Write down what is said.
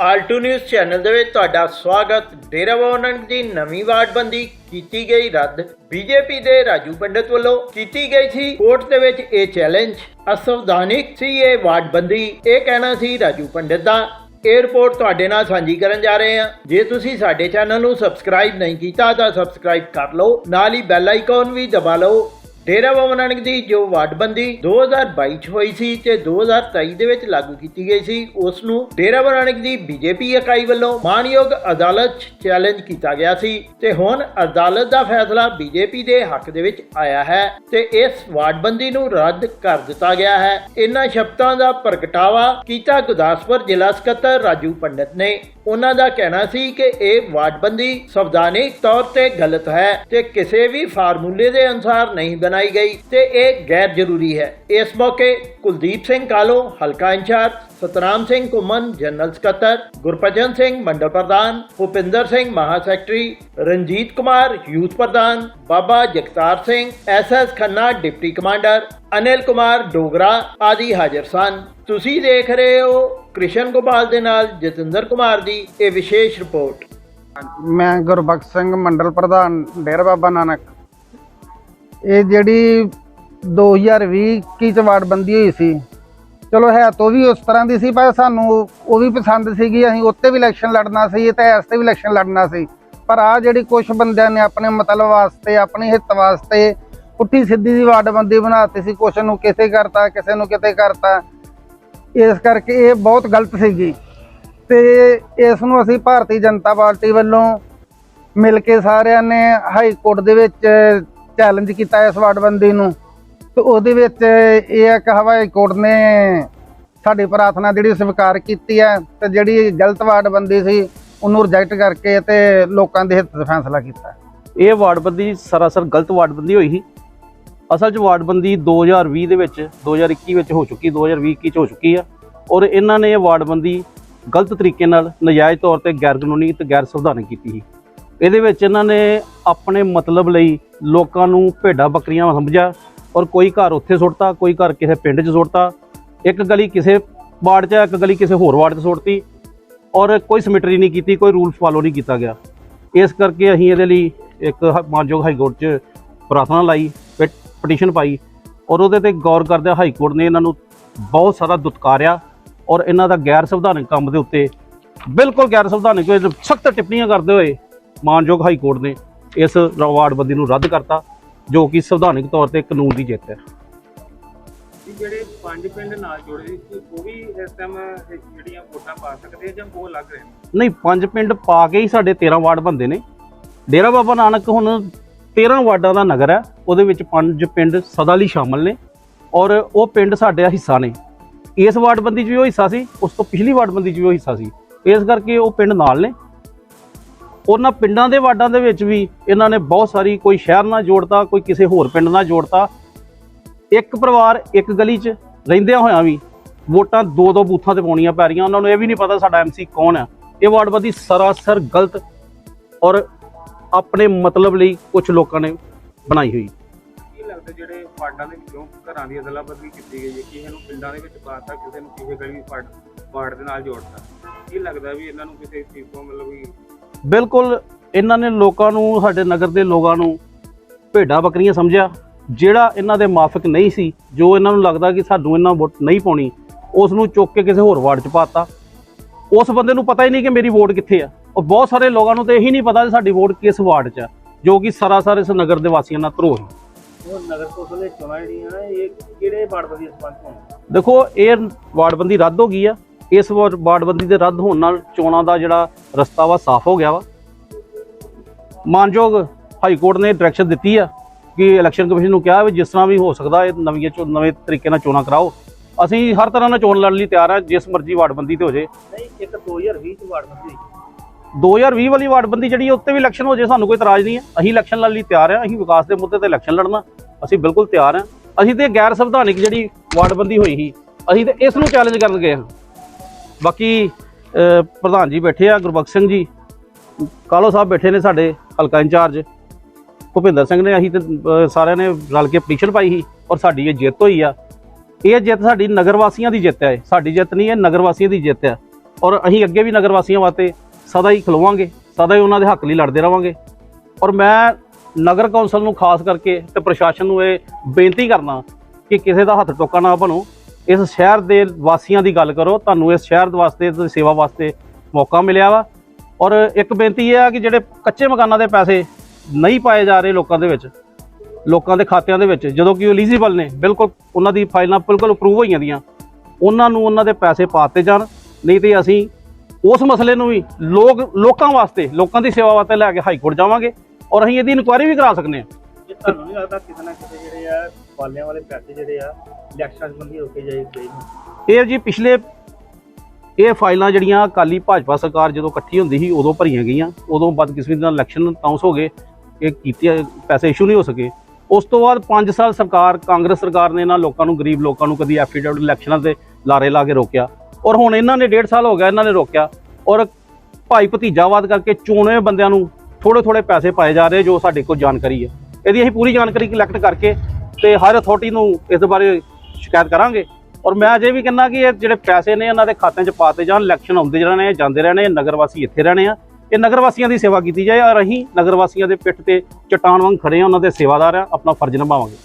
Alt news channel ਦੇ ਵਿੱਚ ਤੁਹਾਡਾ ਸਵਾਗਤ। ਡੇਰਾ ਬਾਬਾ ਨਾਨਕ ਦੀ ਨਵੀਂ ਵਾਰਡਬੰਦੀ ਕੀਤੀ ਗਈ ਰੱਦ। ਬੀਜੇਪੀ ਦੇ ਰਾਜੂ ਪੰਡਤ ਵੱਲੋਂ ਕੀਤੀ ਗਈ ਸੀ ਕੋਰਟ ਦੇ ਵਿੱਚ ਇਹ ਚੈਲੰਜ। ਅਸੰਵਿਧਾਨਿਕ ਸੀ ਇਹ ਵਾਰਡਬੰਦੀ। ਇਹ ਕਹਿਣਾ ਸੀ ਰਾਜੂ ਪੰਡਤ ਦਾ ਏਅਰਪੋਰਟ ਤੁਹਾਡੇ ਨਾਲ ਸਾਂਝੀ ਕਰਨ ਜਾ ਰਹੇ ਹਾਂ। ਜੇ ਤੁਸੀਂ ਸਾਡੇ ਚੈਨਲ ਨੂੰ ਸਬਸਕ੍ਰਾਈਬ ਨਹੀਂ ਕੀਤਾ ਤਾਂ ਸਬਸਕ੍ਰਾਈਬ ਕਰ ਲਓ। ਨਾਲ ਹੀ ਬੈਲ ਆਈਕਨ ਵੀ ਦਬਾ ਲਓ। ਡੇਰਾ ਬਾਬਾ ਨਾਨਕ ਦੀ ਜੋ ਵਾਰਡਬੰਦੀ 2022 ਚ ਹੋਈ ਸੀ ਤੇ 2023 ਦੇ ਵਿੱਚ ਲਾਗੂ ਕੀਤੀ ਗਈ ਸੀ, ਉਸ ਨੂੰ ਡੇਰਾ ਬਾਬਾ ਨਾਨਕ ਦੀ ਬੀਜੇਪੀ ਇਕਾਈ ਵੱਲੋਂ ਮਾਨਯੋਗ ਅਦਾਲਤ 'ਚ ਚੈਲੰਜ ਕੀਤਾ ਗਿਆ ਸੀ ਤੇ ਹੁਣ ਅਦਾਲਤ ਦਾ ਫੈਸਲਾ ਬੀਜੇਪੀ ਦੇ ਹੱਕ ਦੇ ਵਿੱਚ ਆਇਆ ਹੈ ਤੇ ਇਸ ਵਾਰਡਬੰਦੀ ਨੂੰ ਰੱਦ ਕਰ ਦਿੱਤਾ ਗਿਆ ਹੈ। ਇਹਨਾਂ ਸ਼ਬਦਾਂ ਦਾ ਪ੍ਰਗਟਾਵਾ ਕੀਤਾ ਗੁਰਦਾਸਪੁਰ ਜ਼ਿਲ੍ਹਾ ਸਕੱਤਰ ਰਾਜੂ ਪੰਡਤ ਨੇ। ਉਹਨਾਂ ਦਾ ਕਹਿਣਾ ਸੀ ਕਿ ਇਹ ਵਾਰਡਬੰਦੀ ਸੰਵਿਧਾਨਿਕ ਤੌਰ ਤੇ ਗਲਤ ਹੈ ਤੇ ਕਿਸੇ ਵੀ ਫਾਰਮੂਲੇ ਦੇ ਅਨੁਸਾਰ ਨਹੀਂ ਬਣਾਈ ਗਈ ਤੇ ਇਹ ਗੈਰ ਜ਼ਰੂਰੀ ਹੈ। ਇਸ ਮੌਕੇ ਕੁਲਦੀਪ ਸਿੰਘ ਕਾਲੋ, ਹਲਕਾ ਇੰਚਾਰਜ ਸਤਨਾਮ ਸਿੰਘ ਘੁੰਮਨ ਜਨਰਲ ਸਕੱਤਰ ਗੁਰਪਜਨ ਸਿੰਘ ਮੰਡਲ ਪ੍ਰਧਾਨ ਭੁਪਿੰਦਰ ਸਿੰਘ ਮਹਾ ਸੈਕਟਰੀ ਰਣਜੀਤ ਕੁਮਾਰ ਯੂਥ ਪ੍ਰਧਾਨ ਬਾਬਾ Jagtar Singh SS Khanna deputy commander Anil Kumar Dogra ਆਦਿ ਹਾਜ਼ਰ ਸਨ ਤੁਸੀਂ ਦੇਖ ਰਹੇ ਹੋ ਕ੍ਰਿਸ਼ਨ ਗੋਪਾਲ ਦੇ ਨਾਲ ਜਤਿੰਦਰ ਕੁਮਾਰ ਦੀ ਇਹ ਵਿਸ਼ੇਸ਼ ਰਿਪੋਰਟ ਮੈਂ ਗੁਰਬਖਸ਼ ਸਿੰਘ ਮੰਡਲ ਪ੍ਰਧਾਨ ਡੇਰਾ ਬਾਬਾ ਨਾਨਕ ਇਹ ਜਿਹੜੀ 2020 ਕੀ ਚ ਵਾਰਡਬੰਦੀ ਹੋਈ ਸੀ ਚਲੋ ਹੈ ਤਾਂ ਵੀ ਉਸ ਤਰ੍ਹਾਂ ਦੀ ਸੀ, ਪਰ ਸਾਨੂੰ ਉਹ ਵੀ ਪਸੰਦ ਸੀਗੀ, ਅਸੀਂ ਉੱਤੇ ਵੀ ਇਲੈਕਸ਼ਨ ਲੜਨਾ ਸੀ, ਤੇ ਇਸ ਤੇ ਵੀ ਇਲੈਕਸ਼ਨ ਲੜਨਾ ਸੀ। ਪਰ ਆ ਜਿਹੜੀ ਕੁਝ ਬੰਦਿਆਂ ਨੇ ਆਪਣੇ ਮਤਲਬ ਵਾਸਤੇ, ਆਪਣੇ ਹਿੱਤ ਵਾਸਤੇ ਪੁੱਠੀ ਸਿੱਧੀ ਦੀ ਵਾਰਡਬੰਦੀ ਬਣਾਤੀ ਸੀ, ਕੁਛ ਨੂੰ ਕਿਸੇ ਕਰਤਾ, ਕਿਸੇ ਨੂੰ ਕਿਤੇ ਕਰਤਾ। ਇਸ ਕਰਕੇ ਇਹ ਬਹੁਤ ਗਲਤ ਸੀਗੀ। ਤੇ ਇਸ ਨੂੰ ਅਸੀਂ ਭਾਰਤੀ ਜਨਤਾ ਪਾਰਟੀ ਵੱਲੋਂ ਮਿਲ ਕੇ ਸਾਰਿਆਂ ਨੇ ਹਾਈ ਕੋਰਟ ਦੇ ਵਿੱਚ ਚੈਲੰਜ ਕੀਤਾ ਇਸ ਵਾਡਬੰਦੀ ਨੂੰ। ਤੇ ਉਹਦੇ ਵਿੱਚ ਇਹ ਹੈ ਕਿ ਹਵਾਈ ਕੋਰਟ ਨੇ ਸਾਡੀ ਪ੍ਰਾਰਥਨਾ ਜਿਹੜੀ ਸਵੀਕਾਰ ਕੀਤੀ ਹੈ ਤੇ ਜਿਹੜੀ ਗਲਤ ਵਾਰਡਬੰਦੀ ਸੀ, ਉਹਨੂੰ ਰਿਜੈਕਟ ਕਰਕੇ ਤੇ ਲੋਕਾਂ ਦੇ ਹਿੱਤ 'ਚ ਫੈਸਲਾ ਕੀਤਾ ਇਹ ਵਾਰਡਬੰਦੀ ਸਰਾਸਰ ਗਲਤ ਵਾਰਡਬੰਦੀ ਹੋਈ ਸੀ। ਅਸਲ 'ਚ ਵਾਰਡਬੰਦੀ 2020 ਦੇ ਵਿੱਚ 2021 ਵਿੱਚ ਹੋ ਚੁੱਕੀ 2020 ਚ ਹੋ ਚੁੱਕੀ ਆ ਔਰ ਇਹਨਾਂ ਨੇ ਇਹ ਵਾਰਡਬੰਦੀ ਗਲਤ ਤਰੀਕੇ ਨਾਲ ਨਜਾਇਜ਼ ਤੌਰ ਤੇ ਗੈਰ ਕਾਨੂੰਨੀ ਤੇ ਗੈਰ ਸੰਵਿਧਾਨਕ ਕੀਤੀ ਸੀ। ਇਹਦੇ ਵਿੱਚ ਇਹਨਾਂ ਨੇ ਆਪਣੇ ਮਤਲਬ ਲਈ ਲੋਕਾਂ ਨੂੰ ਭੇਡਾਂ ਬੱਕਰੀਆਂ ਸਮਝਿਆ ਔਰ ਕੋਈ ਘਰ ਉੱਥੇ ਸੁੱਟਤਾ, ਕੋਈ ਘਰ ਕਿਸੇ ਪਿੰਡ 'ਚ ਸੁੱਟਤਾ, ਇੱਕ ਗਲੀ ਕਿਸੇ ਵਾਰਡ 'ਚ, ਇੱਕ ਗਲੀ ਕਿਸੇ ਹੋਰ ਵਾਰਡ 'ਚ ਸੁੱਟਤੀ ਔਰ ਕੋਈ ਸਮਿਟਰੀ ਨਹੀਂ ਕੀਤੀ, ਕੋਈ ਰੂਲ ਫਾਲੋ ਨਹੀਂ ਕੀਤਾ ਗਿਆ। ਇਸ ਕਰਕੇ ਅਸੀਂ ਇਹਦੇ ਲਈ ਇੱਕ ਮਾਨਯੋਗ ਹਾਈ ਕੋਰਟ 'ਚ ਪ੍ਰਾਰਥਨਾ ਲਾਈ ਪਟੀਸ਼ਨ ਪਾਈ ਔਰ ਉਹਦੇ ਤੇ ਗੌਰ ਕਰਦਿਆਂ ਹਾਈ ਕੋਰਟ ਨੇ ਇਹਨਾਂ ਨੂੰ ਬਹੁਤ ਸਾਰਾ ਦੁਤਕਾਰਿਆ ਔਰ ਇਹਨਾਂ ਦਾ ਗੈਰ ਸੰਵਿਧਾਨਕ ਕੰਮ ਦੇ ਉੱਤੇ ਬਿਲਕੁਲ ਗੈਰ ਸੰਵਿਧਾਨਕ ਸਖਤ ਟਿੱਪਣੀਆਂ ਕਰਦੇ ਹੋਏ ਮਾਨਯੋਗ ਹਾਈ ਕੋਰਟ ਨੇ ਇਸ ਰਵਾਰਡਬੰਦੀ ਨੂੰ ਰੱਦ ਕਰਤਾ। ਜੋ ਕਿ ਸੰਵਿਧਾਨਕ ਤੌਰ ਤੇ ਕਾਨੂੰਨ ਦੀ ਜਿੱਤ ਹੈ। ਜਿਹੜੇ ਪੰਜ ਪਿੰਡ ਨਾਲ ਜੁੜੇ ਸੀ ਉਹ ਵੀ ਇਸ ਟਾਈਮ ਜਿਹੜੀਆਂ ਵੋਟਾਂ ਪਾ ਸਕਦੇ ਆ ਜਾਂ ਉਹ ਅਲੱਗ ਰਹਿਣ ਨਹੀਂ ਪੰਜ ਪਿੰਡ ਪਾ ਕੇ ਹੀ ਸਾਡੇ 13 ਵਾਰਡ ਬੰਦੇ ਨੇ। ਡੇਰਾ ਬਾਬਾ ਨਾਨਕ ਹੁਣ 13 ਵਾਰਡਾਂ ਦਾ ਨਗਰ ਹੈ ਉਹਦੇ ਵਿੱਚ ਪੰਜ ਪਿੰਡ ਸਦਾ ਲਈ ਸ਼ਾਮਲ ਨੇ ਔਰ ਉਹ ਪਿੰਡ ਸਾਡੇ ਹਿੱਸਾ ਨੇ। ਇਸ ਵਾਰਡਬੰਦੀ 'ਚ ਵੀ ਉਹ ਹਿੱਸਾ ਸੀ ਉਸ ਤੋਂ ਪਿਛਲੀ ਵਾਰਡਬੰਦੀ 'ਚ ਵੀ ਉਹ ਹਿੱਸਾ ਸੀ। ਇਸ ਕਰਕੇ ਉਹ ਪਿੰਡ ਨਾਲ ਨੇ। ਉਹਨਾਂ ਪਿੰਡਾਂ ਦੇ ਵਾਰਡਾਂ ਦੇ ਵਿੱਚ ਵੀ ਇਹਨਾਂ ਨੇ ਬਹੁਤ ਸਾਰੀ ਕੋਈ ਸ਼ਹਿਰ ਨਾਲ ਜੋੜਤਾ, ਕੋਈ ਕਿਸੇ ਹੋਰ ਪਿੰਡ ਨਾਲ ਜੋੜਤਾ। ਇੱਕ ਪਰਿਵਾਰ ਇੱਕ ਗਲੀ 'ਚ ਰਹਿੰਦਿਆਂ ਹੋਇਆਂ ਵੀ ਵੋਟਾਂ ਦੋ ਦੋ ਬੂਥਾਂ ਤੇ ਪਾਉਣੀਆਂ ਪੈ ਰਹੀਆਂ। ਉਹਨਾਂ ਨੂੰ ਇਹ ਵੀ ਨਹੀਂ ਪਤਾ ਸਾਡਾ ਐਮਸੀ ਕੌਣ ਹੈ ਇਹ ਵਾਰਡਵਾਦੀ ਸਰਾਸਰ ਗਲਤ ਔਰ ਆਪਣੇ ਮਤਲਬ ਲਈ ਕੁਝ ਲੋਕਾਂ ਨੇ ਬਣਾਈ ਹੋਈ। ਕੀ ਲੱਗਦਾ ਜਿਹੜੇ ਵਾਰਡਾਂ ਦੇ ਵਿੱਚੋਂ ਘਰਾਂ ਦੀ ਅਦਲਾ ਬਦਲੀ ਕੀਤੀ ਗਈ ਹੈ? ਕਿਸੇ ਨੂੰ ਪਿੰਡਾਂ ਦੇ ਵਿੱਚ ਪਾਤਾ, ਕਿਸੇ ਨੂੰ ਕਿਸੇ ਗਲੀ ਵਾਰਡ ਵਾਰਡ ਦੇ ਨਾਲ ਜੋੜਤਾ? ਕੀ ਲੱਗਦਾ ਵੀ ਇਹਨਾਂ ਨੂੰ ਕਿਸੇ ਚੀਜ਼ ਤੋਂ ਮਤਲਬ ਵੀ ਬਿਲਕੁਲ ਇਹਨਾਂ ਨੇ ਲੋਕਾਂ ਨੂੰ ਸਾਡੇ ਨਗਰ ਦੇ ਲੋਕਾਂ ਨੂੰ ਭੇਡਾਂ ਬੱਕਰੀਆਂ ਸਮਝਿਆ। ਜਿਹੜਾ ਇਹਨਾਂ ਦੇ ਮਾਫਕ ਨਹੀਂ ਸੀ ਜੋ ਇਹਨਾਂ ਨੂੰ ਲੱਗਦਾ ਕਿ ਸਾਨੂੰ ਇਹਨਾਂ ਵੋਟ ਨਹੀਂ ਪਾਉਣੀ ਉਸ ਨੂੰ ਚੁੱਕ ਕੇ ਕਿਸੇ ਹੋਰ ਵਾਰਡ 'ਚ ਪਾਤਾ। ਉਸ ਬੰਦੇ ਨੂੰ ਪਤਾ ਹੀ ਨਹੀਂ ਕਿ ਮੇਰੀ ਵੋਟ ਕਿੱਥੇ ਆ। ਉਹ ਬਹੁਤ ਸਾਰੇ ਲੋਕਾਂ ਨੂੰ ਤੇ ਇਹੀ ਨਹੀਂ ਪਤਾ ਕਿ ਸਾਡੀ ਵੋਟ ਕਿਸ ਵਾਰਡ 'ਚ ਆ ਜੋ ਕਿ ਸਰਾਸਰ ਇਸ ਨਗਰ ਦੇ ਵਾਸੀਆਂ ਨਾਲ ਧਰੋਹ ਹੈ। ਉਹ ਨਗਰ ਕੌਂਸਲ ਦੇ ਚੋਣਾਂ ਜਿਹੜੀਆਂ ਇਹ ਕਿਹੜੇ ਵਾਰਡ ਦੀ ਸੰਬੰਧ ਹੋਣ ਦੇਖੋ ਇਹ ਵਾਰਡਬੰਦੀ ਰੱਦ ਹੋ ਗਈ ਆ। ਇਸ ਵਾਰ ਵਾਰਡਬੰਦੀ ਦੇ ਰੱਦ ਹੋਣ ਨਾਲ ਚੋਣਾਂ ਦਾ ਜਿਹੜਾ ਰਸਤਾ ਵਾ ਸਾਫ਼ ਹੋ ਗਿਆ ਵਾ। ਮਾਨਯੋਗ ਹਾਈ ਕੋਰਟ ਨੇ ਡਾਇਰੈਕਸ਼ਨ ਦਿੱਤੀ ਆ ਕਿ ਇਲੈਕਸ਼ਨ ਕਮਿਸ਼ਨ ਨੂੰ ਕਿਹਾ ਵੀ ਜਿਸ ਤਰ੍ਹਾਂ ਵੀ ਹੋ ਸਕਦਾ ਇਹ ਨਵੀਆਂ ਚੋ ਨਵੇਂ ਤਰੀਕੇ ਨਾਲ ਚੋਣਾਂ ਕਰਾਓ। ਅਸੀਂ ਹਰ ਤਰ੍ਹਾਂ ਨਾਲ ਚੋਣ ਲੜਨ ਲਈ ਤਿਆਰ ਆ ਜਿਸ ਮਰਜ਼ੀ ਵਾਰਡਬੰਦੀ ਤੇ ਹੋ ਜੇ। ਨਹੀਂ ਇੱਕ 2020 ਚ ਵਾਰਡ ਬੰਦੀ 2020 ਵਾਲੀ ਵਾਰਡਬੰਦੀ ਜਿਹੜੀ ਉੱਤੇ ਵੀ ਇਲੈਕਸ਼ਨ ਹੋ ਜੇ ਸਾਨੂੰ ਕੋਈ ਇਤਰਾਜ਼ ਨਹੀਂ ਹੈ ਅਸੀਂ ਇਲੈਕਸ਼ਨ ਲੜਨ ਲਈ ਤਿਆਰ ਆ ਅਸੀਂ ਵਿਕਾਸ ਦੇ ਮੁੱਦੇ ਤੇ ਇਲੈਕਸ਼ਨ ਲੜਨਾ ਅਸੀਂ ਬਿਲਕੁਲ ਤਿਆਰ ਆ। ਅਸੀਂ ਤੇ ਗੈਰ ਸੰਵਿਧਾਨਿਕ ਜਿਹੜੀ ਵਾਰਡਬੰਦੀ ਹੋਈ ਸੀ ਅਸੀਂ ਤੇ ਇਸ ਨੂੰ ਚੈਲੰਜ ਕਰਨ ਗਏ ਹਾਂ। ਬਾਕੀ ਪ੍ਰਧਾਨ ਜੀ ਬੈਠੇ ਆ, ਗੁਰਬਖਸ਼ ਸਿੰਘ ਜੀ। ਕਾਲੋ ਸਾਹਿਬ ਬੈਠੇ ਨੇ ਸਾਡੇ, ਹਲਕਾ ਇੰਚਾਰਜ। ਭੁਪਿੰਦਰ ਸਿੰਘ ਨੇ ਅਸੀਂ ਤੇ ਸਾਰਿਆਂ ਨੇ ਰਲ ਕੇ ਪਟੀਸ਼ਨ ਪਾਈ ਸੀ ਔਰ ਸਾਡੀ ਇਹ ਜਿੱਤ ਹੋਈ ਆ। ਇਹ ਜਿੱਤ ਸਾਡੀ ਨਗਰ ਵਾਸੀਆਂ ਦੀ ਜਿੱਤ ਹੈ ਸਾਡੀ ਜਿੱਤ ਨਹੀਂ ਹੈ ਨਗਰ ਵਾਸੀਆਂ ਦੀ ਜਿੱਤ ਹੈ ਔਰ ਅਸੀਂ ਅੱਗੇ ਵੀ ਨਗਰ ਵਾਸੀਆਂ ਵਾਸਤੇ ਸਦਾ ਹੀ ਖਲੋਵਾਂਗੇ, ਸਦਾ ਹੀ ਉਹਨਾਂ ਦੇ ਹੱਕ ਲਈ ਲੜਦੇ ਰਵਾਂਗੇ। ਔਰ ਮੈਂ ਨਗਰ ਕੌਂਸਲ ਨੂੰ ਖਾਸ ਕਰਕੇ ਤੇ ਪ੍ਰਸ਼ਾਸਨ ਨੂੰ ਇਹ ਬੇਨਤੀ ਕਰਨਾ ਕਿ ਕਿਸੇ ਦਾ ਹੱਥ ਟੋਕਾ ਨਾ ਬਣੋ। ਇਸ ਸ਼ਹਿਰ ਦੇ ਵਾਸੀਆਂ ਦੀ ਗੱਲ ਕਰੋ, ਤੁਹਾਨੂੰ ਇਸ ਸ਼ਹਿਰ ਦੇ ਵਾਸਤੇ ਤੇ ਸੇਵਾ ਵਾਸਤੇ ਮੌਕਾ ਮਿਲਿਆ ਵਾ। ਔਰ ਇੱਕ ਬੇਨਤੀ ਇਹ ਆ ਕਿ ਜਿਹੜੇ ਕੱਚੇ ਮਕਾਨਾਂ ਦੇ ਪੈਸੇ ਨਹੀਂ ਪਾਏ ਜਾ ਰਹੇ ਲੋਕਾਂ ਦੇ ਵਿੱਚ, ਲੋਕਾਂ ਦੇ ਖਾਤਿਆਂ ਦੇ ਵਿੱਚ, ਜਦੋਂ ਕਿ ਉਹ ਐਲੀਜੀਬਲ ਨੇ, ਬਿਲਕੁਲ ਉਹਨਾਂ ਦੀ ਫਾਈਲਾਂ ਬਿਲਕੁਲ ਅਪਰੂਵ ਹੋਈਆਂ ਦੀਆਂ, ਉਹਨਾਂ ਨੂੰ ਉਹਨਾਂ ਦੇ ਪੈਸੇ ਪਾਤੇ ਜਾਣ, ਨਹੀਂ ਤੇ ਅਸੀਂ ਉਸ ਮਸਲੇ ਨੂੰ ਵੀ ਲੋਕ, ਲੋਕਾਂ ਵਾਸਤੇ, ਲੋਕਾਂ ਦੀ ਸੇਵਾ ਵਾਸਤੇ ਲੈ ਕੇ ਹਾਈ ਕੋਰਟ ਜਾਵਾਂਗੇ, ਔਰ ਅਸੀਂ ਇਹਦੀ ਇਨਕੁਆਇਰੀ ਵੀ ਕਰਾ ਸਕਦੇ ਹਾਂ ਜੇ ਤੁਹਾਨੂੰ ਨਹੀਂ ਲੱਗਦਾ ਕਿਸੇ ਨਾ ਕਿਸੇ ਜਿਹੜੇ ਆ ਪਾਲਿਆਂ ਵਾਲੇ ਪੈਸੇ ਜਿਹੜੇ ਆ ਇਲੈਕਸ਼ਨ ਸੰਬੰਧੀ ਰੋਕੇ ਜਾਈ ਗਏ ਇਹ ਜੀ ਪਿਛਲੇ ਇਹ ਫਾਈਲਾਂ ਜਿਹੜੀਆਂ ਅਕਾਲੀ ਭਾਜਪਾ ਸਰਕਾਰ ਜਦੋਂ ਇਕੱਠੀ ਹੁੰਦੀ ਸੀ, ਉਦੋਂ ਭਰੀਆਂ ਗਈਆਂ। ਉਦੋਂ ਬਦਕਿਸਮਤੀ ਨਾਲ ਇਲੈਕਸ਼ਨ ਅਨਾਉਂਸ ਹੋ ਗਏ, ਇਹ ਕੀਤੇ ਪੈਸੇ ਇਸ਼ੂ ਨਹੀਂ ਹੋ ਸਕੇ। ਉਸ ਤੋਂ ਬਾਅਦ 5 ਸਾਲ ਸਰਕਾਰ, ਕਾਂਗਰਸ ਸਰਕਾਰ ਨੇ ਇਹਨਾਂ ਲੋਕਾਂ ਨੂੰ, ਗਰੀਬ ਲੋਕਾਂ ਨੂੰ ਕਦੀ ਐਫੀਡੇਵਿਟ ਇਲੈਕਸ਼ਨਾਂ ਤੇ ਲਾਰੇ ਲਾ ਕੇ ਰੋਕਿਆ। ਔਰ ਹੁਣ ਇਹਨਾਂ ਨੇ 1.5 ਸਾਲ ਹੋ ਗਿਆ ਇਹਨਾਂ ਨੇ ਰੋਕਿਆ। ਔਰ ਭਾਈ ਭਤੀਜਾਵਾਦ ਕਰਕੇ ਚੋਣਵੇਂ ਬੰਦਿਆਂ ਨੂੰ ਥੋੜੇ ਥੋੜੇ ਪੈਸੇ ਪਾਏ ਜਾ ਰਹੇ ਜੋ ਸਾਡੇ ਕੋਲ ਜਾਣਕਾਰੀ ਹੈ। ਇਹਦੀ ਅਸੀਂ ਪੂਰੀ ਜਾਣਕਾਰੀ ਕਲੈਕਟ ਕਰਕੇ ਤੇ ਹਰ ਅਥਾਰਟੀ ਨੂੰ ਇਸ ਬਾਰੇ ਸ਼ਿਕਾਇਤ ਕਰਾਂਗੇ। ਔਰ ਮੈਂ ਅਜੇ ਵੀ ਕਹਿੰਦਾ ਕਿ ਇਹ ਜਿਹੜੇ ਪੈਸੇ ਨੇ, ਇਹਨਾਂ ਦੇ ਖਾਤਿਆਂ 'ਚ ਪਾਤੇ ਜਾਣ ਇਲੈਕਸ਼ਨ ਆਉਂਦੇ ਰਹਿਣੇ ਜਾਂਦੇ ਰਹਿਣੇ ਨਗਰ ਵਾਸੀ ਇੱਥੇ ਰਹਿਣੇ ਆ। ਇਹ ਨਗਰ ਵਾਸੀਆਂ ਦੀ ਸੇਵਾ ਕੀਤੀ ਜਾਏ, ਔਰ ਅਸੀਂ ਨਗਰ ਵਾਸੀਆਂ ਦੇ ਪਿੱਠ ਤੇ ਚਟਾਨ ਵਾਂਗ ਖੜੇ ਆ, ਉਹਨਾਂ ਦੇ ਸੇਵਾਦਾਰ ਆ, ਆਪਣਾ ਫਰਜ਼ ਨਿਭਾਵਾਂਗੇ।